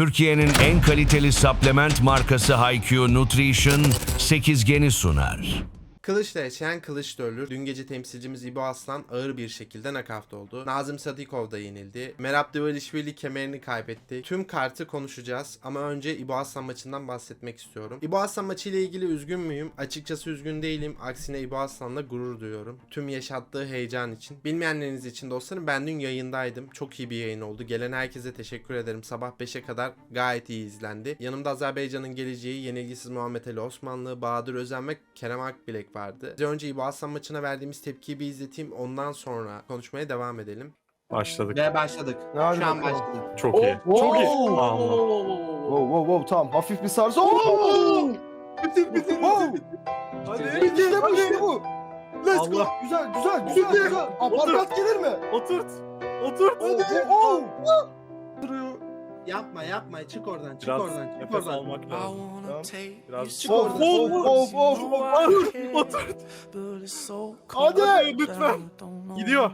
Türkiye'nin en kaliteli supplement markası HiQ Nutrition 8geni sunar. Kılıçla yaşayan kılıçla ölür. Dün gece temsilcimiz İbo Aslan ağır bir şekilde nakavt oldu. Nazım Sadikov da yenildi. Merab Develishvili kemerini kaybetti. Tüm kartı konuşacağız ama önce İbo Aslan maçından bahsetmek istiyorum. İbo Aslan maçıyla ilgili üzgün müyüm? Açıkçası üzgün değilim. Aksine İbo Aslan'la gurur duyuyorum. Tüm yaşattığı heyecan için. Bilmeyenleriniz için dostlarım ben dün yayındaydım. Çok iyi bir yayın oldu. Gelen herkese teşekkür ederim. Sabah 5'e kadar gayet iyi izlendi. Yanımda Azerbaycan'ın geleceği, yenilgisiz Muhammed Ali Osmanlı, Bahadır Özen ve Kerem Akbilek vardı. Az önce İbo Aslan maçına verdiğimiz tepkiyi bir izleteyim. Ondan sonra konuşmaya devam edelim. Başladık. Ve başladık. Hadi Şu an başladık. Çok iyi. Çok iyi. Allah. Wow wow wow tamam hafif bir sarsı. Oo! Bitir bitir Wow! Hadi. İşte bu işte bu. Let's go. Allah. Güzel güzel güzel güzel. Aparkat gelir mi? Oturt. Oturt. Hadi. Oh! Yapma yapma çık oradan çık Biraz oradan çık nefes oradan. almak lazım. Biraz Çık Of oradan. of of of. Otur. Hadi. Lütfen. Gidiyor.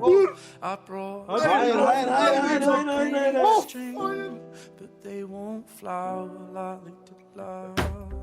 Vur. Hadi. Hayır hayır hayır hayır hayır hayır. hayır. Of! Hayır.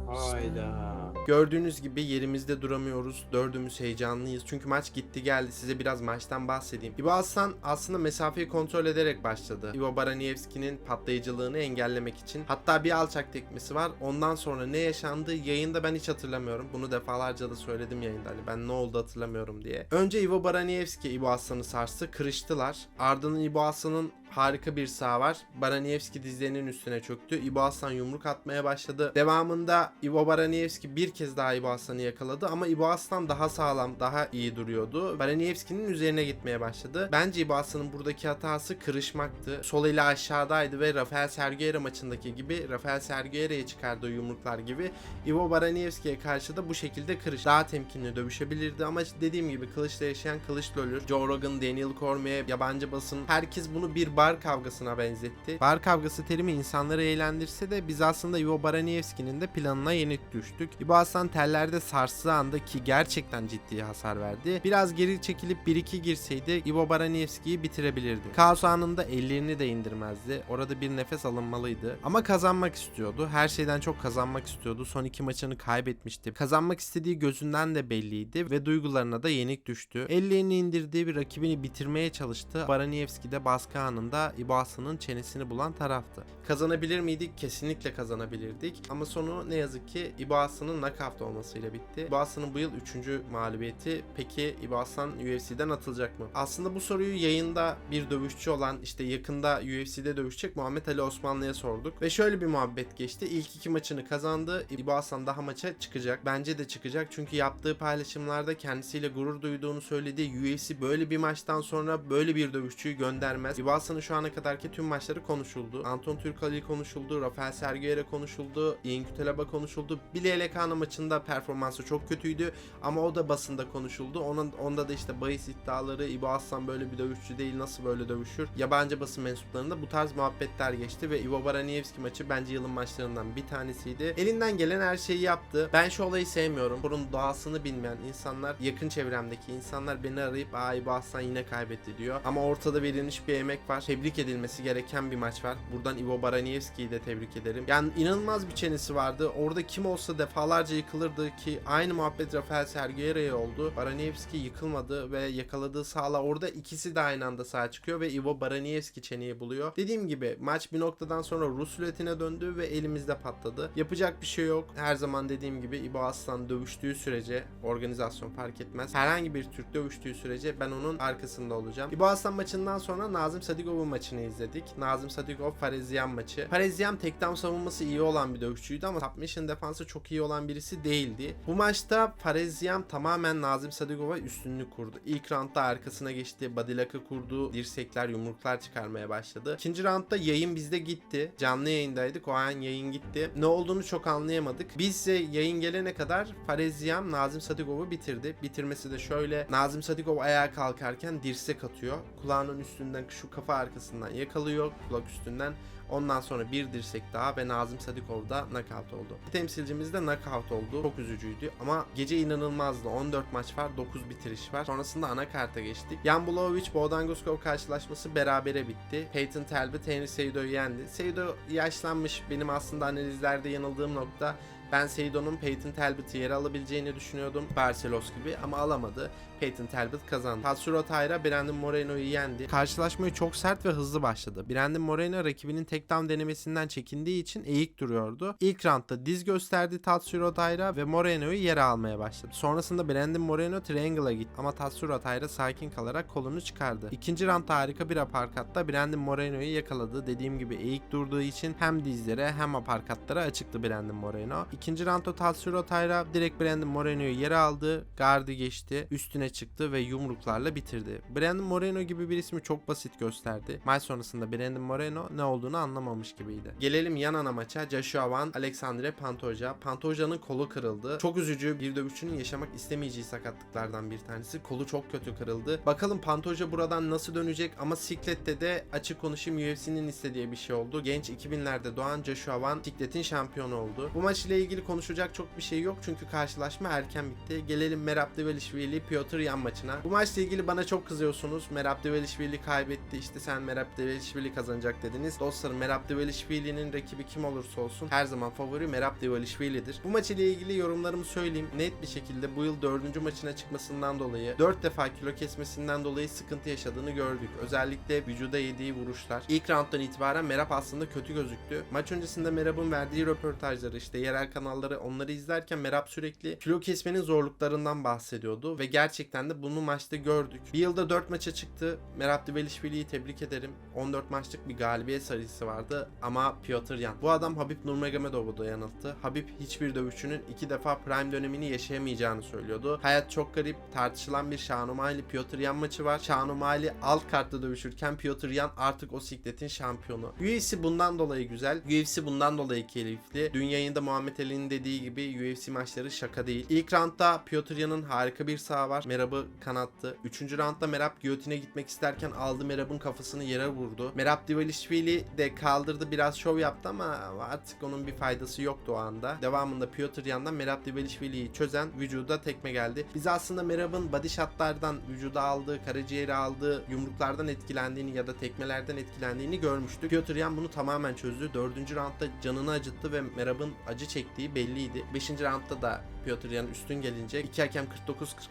Hayda. Gördüğünüz gibi yerimizde duramıyoruz. Dördümüz heyecanlıyız. Çünkü maç gitti geldi. Size biraz maçtan bahsedeyim. İbo Aslan aslında mesafeyi kontrol ederek başladı. İvo Baranievski'nin patlayıcılığını engellemek için. Hatta bir alçak tekmesi var. Ondan sonra ne yaşandı yayında ben hiç hatırlamıyorum. Bunu defalarca da söyledim yayında. Hani ben ne oldu hatırlamıyorum diye. Önce Ivo Baranievski İbo Aslan'ı sarstı. Kırıştılar. Ardından İbo Aslan'ın harika bir sağ var. Baranievski dizlerinin üstüne çöktü. İbo Aslan yumruk atmaya başladı. Devamında İbo Baranievski bir kez daha İbo Aslan'ı yakaladı ama İbo Aslan daha sağlam, daha iyi duruyordu. Baranievski'nin üzerine gitmeye başladı. Bence İbo Aslan'ın buradaki hatası kırışmaktı. Sol eli aşağıdaydı ve Rafael Serguera maçındaki gibi Rafael Serguera'ya çıkardığı yumruklar gibi Ivo Baranievski'ye karşı da bu şekilde kırış. Daha temkinli dövüşebilirdi ama dediğim gibi kılıçla yaşayan kılıçla ölür. Joe Rogan, Daniel Cormier, yabancı basın herkes bunu bir bar kavgasına benzetti. Bar kavgası terimi insanları eğlendirse de biz aslında Ivo Baranievski'nin de planına yenik düştük. Ivo Aslan tellerde sarstığı anda ki gerçekten ciddi hasar verdi. Biraz geri çekilip 1-2 girseydi Ivo Baranievski'yi bitirebilirdi. Kaos anında ellerini de indirmezdi. Orada bir nefes alınmalıydı. Ama kazanmak istiyordu. Her şeyden çok kazanmak istiyordu. Son iki maçını kaybetmişti. Kazanmak istediği gözünden de belliydi ve duygularına da yenik düştü. Ellerini indirdiği bir rakibini bitirmeye çalıştı. Baranievski de baskı anında İboasa'nın çenesini bulan taraftı. Kazanabilir miydik? Kesinlikle kazanabilirdik. Ama sonu ne yazık ki İboasa'nın knockout olmasıyla bitti. İboasa'nın bu yıl 3. mağlubiyeti. Peki İboasa'nın UFC'den atılacak mı? Aslında bu soruyu yayında bir dövüşçü olan işte yakında UFC'de dövüşecek Muhammed Ali Osmanlı'ya sorduk. Ve şöyle bir muhabbet geçti. İlk iki maçını kazandı. İbo Aslan daha maça çıkacak. Bence de çıkacak. Çünkü yaptığı paylaşımlarda kendisiyle gurur duyduğunu söyledi. UFC böyle bir maçtan sonra böyle bir dövüşçüyü göndermez. İbo Aslan'ın şu ana kadarki tüm maçları konuşuldu. Anton Türkali konuşuldu. Rafael Sergey'e konuşuldu. Ian Kütelaba konuşuldu. Billy Lekana maçında performansı çok kötüydü. Ama o da basında konuşuldu. Onun, onda da işte bahis iddiaları. İbo Aslan böyle bir dövüşçü değil. Nasıl böyle dövüşür? Yabancı basın mensuplarında bu tarz muhabbetler geçti ve Ivo Baranievski maçı bence yılın maçlarından bir tanesiydi. Elinden gelen her şeyi yaptı. Ben şu olayı sevmiyorum. Bunun doğasını bilmeyen insanlar, yakın çevremdeki insanlar beni arayıp aa Ivo Aslan yine kaybetti diyor. Ama ortada verilmiş bir emek var. Tebrik edilmesi gereken bir maç var. Buradan Ivo Baranievski'yi de tebrik ederim. Yani inanılmaz bir çenesi vardı. Orada kim olsa defalarca yıkılırdı ki aynı muhabbet Rafael Serguera'ya oldu. Baranievski yıkılmadı ve yakaladığı sağla orada ikisi de aynı anda sağ çıkıyor ve Ivo Baranievski çeneyi buluyor. Dediğim gibi maç bir noktadan sonra Rus ruletine döndü ve elimizde patladı. Yapacak bir şey yok. Her zaman dediğim gibi İbo Aslan dövüştüğü sürece organizasyon fark etmez. Herhangi bir Türk dövüştüğü sürece ben onun arkasında olacağım. İbo Aslan maçından sonra Nazım Sadigov'un maçını izledik. Nazım Sadigov Farezyan maçı. Farezyan tekdam savunması iyi olan bir dövüşçüydü ama submission defansı çok iyi olan birisi değildi. Bu maçta Farezyan tamamen Nazım Sadigov'a üstünlük kurdu. İlk roundda arkasına geçti. Badilak'ı kurdu. Dirsekler, yumruklar çıkarmaya başladı. İkinci roundda yayın bizde gitti. Canlı yayındaydık. O an yayın gitti. Ne olduğunu çok anlayamadık. Bizse yayın gelene kadar Farezyan Nazım Sadigov'u bitirdi. Bitirmesi de şöyle. Nazım Sadigov ayağa kalkarken dirsek atıyor. Kulağının üstünden şu kafa arkasından yakalıyor. Kulak üstünden. Ondan sonra bir dirsek daha ve Nazım Sadikov da knockout oldu. Temsilcimiz de knockout oldu. Çok üzücüydü ama gece inanılmazdı. 14 maç var, 9 bitiriş var. Sonrasında ana karta geçtik. Jan Blachowicz Bogdan Guskov karşılaşması berabere bitti. Peyton Talbot Henry Seido'yu yendi. Seido yaşlanmış. Benim aslında analizlerde yanıldığım nokta ben Seido'nun Peyton Talbot'ı yer alabileceğini düşünüyordum. Barcelos gibi ama alamadı. Peyton Talbot kazandı. Tatsuro Taira Brandon Moreno'yu yendi. Karşılaşmayı çok sert ve hızlı başladı. Brandon Moreno rakibinin takedown denemesinden çekindiği için eğik duruyordu. İlk roundda diz gösterdi Tatsuro Taira ve Moreno'yu yere almaya başladı. Sonrasında Brandon Moreno triangle'a gitti ama Tatsuro Taira sakin kalarak kolunu çıkardı. İkinci roundda harika bir aparkatta Brandon Moreno'yu yakaladı. Dediğim gibi eğik durduğu için hem dizlere hem aparkatlara açıktı Brandon Moreno. İkinci roundda Tatsuro Taira direkt Brandon Moreno'yu yere aldı. Gardı geçti. Üstüne çıktı ve yumruklarla bitirdi. Brandon Moreno gibi bir ismi çok basit gösterdi. Maç sonrasında Brandon Moreno ne olduğunu anlamamış gibiydi. Gelelim yan ana maça. Joshua Van, Alexandre Pantoja. Pantoja'nın kolu kırıldı. Çok üzücü bir dövüşçünün yaşamak istemeyeceği sakatlıklardan bir tanesi. Kolu çok kötü kırıldı. Bakalım Pantoja buradan nasıl dönecek ama Siklet'te de açık konuşayım UFC'nin istediği bir şey oldu. Genç 2000'lerde doğan Joshua Van Siklet'in şampiyonu oldu. Bu maç ile ilgili konuşacak çok bir şey yok çünkü karşılaşma erken bitti. Gelelim Merab Dvalishvili Piotr Yan maçına. Bu maçla ilgili bana çok kızıyorsunuz. Merab Dvalishvili kaybetti. İşte sen Merab Dvalishvili kazanacak dediniz. Dostlarım Merab Dvalishvili'nin rakibi kim olursa olsun her zaman favori Merab Dvalishvili'dir. Bu maç ile ilgili yorumlarımı söyleyeyim. Net bir şekilde bu yıl dördüncü maçına çıkmasından dolayı 4 defa kilo kesmesinden dolayı sıkıntı yaşadığını gördük. Özellikle vücuda yediği vuruşlar. İlk rounddan itibaren Merab aslında kötü gözüktü. Maç öncesinde Merab'ın verdiği röportajları işte yerel kanalları onları izlerken Merab sürekli kilo kesmenin zorluklarından bahsediyordu ve gerçekten de bunu maçta gördük. Bir yılda 4 maça çıktı. Merab Dvalishvili'yi tebrik ederim. 14 maçlık bir galibiyet serisi vardı ama Piotr Yan. Bu adam Habib Nurmagomedov'u da yanılttı. Habib hiçbir dövüşçünün iki defa prime dönemini yaşayamayacağını söylüyordu. Hayat çok garip. Tartışılan bir Şanomali Piotr Yan maçı var. Şanomali alt kartta dövüşürken Piotr Yan artık o sikletin şampiyonu. UFC bundan dolayı güzel. UFC bundan dolayı keyifli. Dün yayında Muhammed Ali'nin dediği gibi UFC maçları şaka değil. İlk roundda Piotr Yan'ın harika bir sağı var. Merab'ı kanattı. Üçüncü roundda Merab giyotine gitmek isterken aldı Merab'ın kafasını yere vurdu. Merab Dvalishvili de kaldırdı biraz şov yaptı ama artık onun bir faydası yoktu o anda. Devamında Piotr Yan'dan Merab Dvalishvili'yi çözen vücuda tekme geldi. Biz aslında Merab'ın body shotlardan vücuda aldığı, karaciğeri aldığı yumruklardan etkilendiğini ya da tekmelerden etkilendiğini görmüştük. Piotr Yan bunu tamamen çözdü. Dördüncü roundda canını acıttı ve Merab'ın acı çektiği belliydi. Beşinci roundda da Piotr Yan üstün gelince iki hakem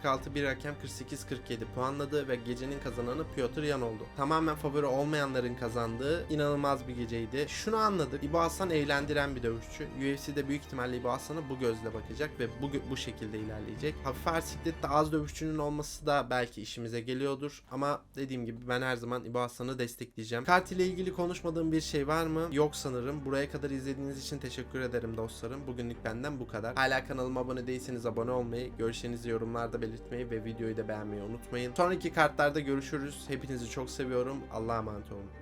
49-46, bir hakem 48-47 puanladı ve gecenin kazananı Piotr Yan oldu. Tamamen favori olmayanların kazandığı inanılmaz bir geceydi. Şunu anladık. İbo Aslan eğlendiren bir dövüşçü. UFC'de büyük ihtimalle İbo Aslan'a bu gözle bakacak ve bu, bu şekilde ilerleyecek. Hafif ağır az dövüşçünün olması da belki işimize geliyordur. Ama dediğim gibi ben her zaman İbo Aslan'ı destekleyeceğim. Kart ile ilgili konuşmadığım bir şey var mı? Yok sanırım. Buraya kadar izlediğiniz için teşekkür ederim dostlarım. Bugünlük benden bu kadar. Hala kanalıma abone değilseniz abone olmayı, görüşlerinizi yorumlarda belirtmeyi ve videoyu da beğenmeyi unutmayın. Sonraki kartlarda görüşürüz. Hepinizi çok seviyorum. Allah'a emanet olun.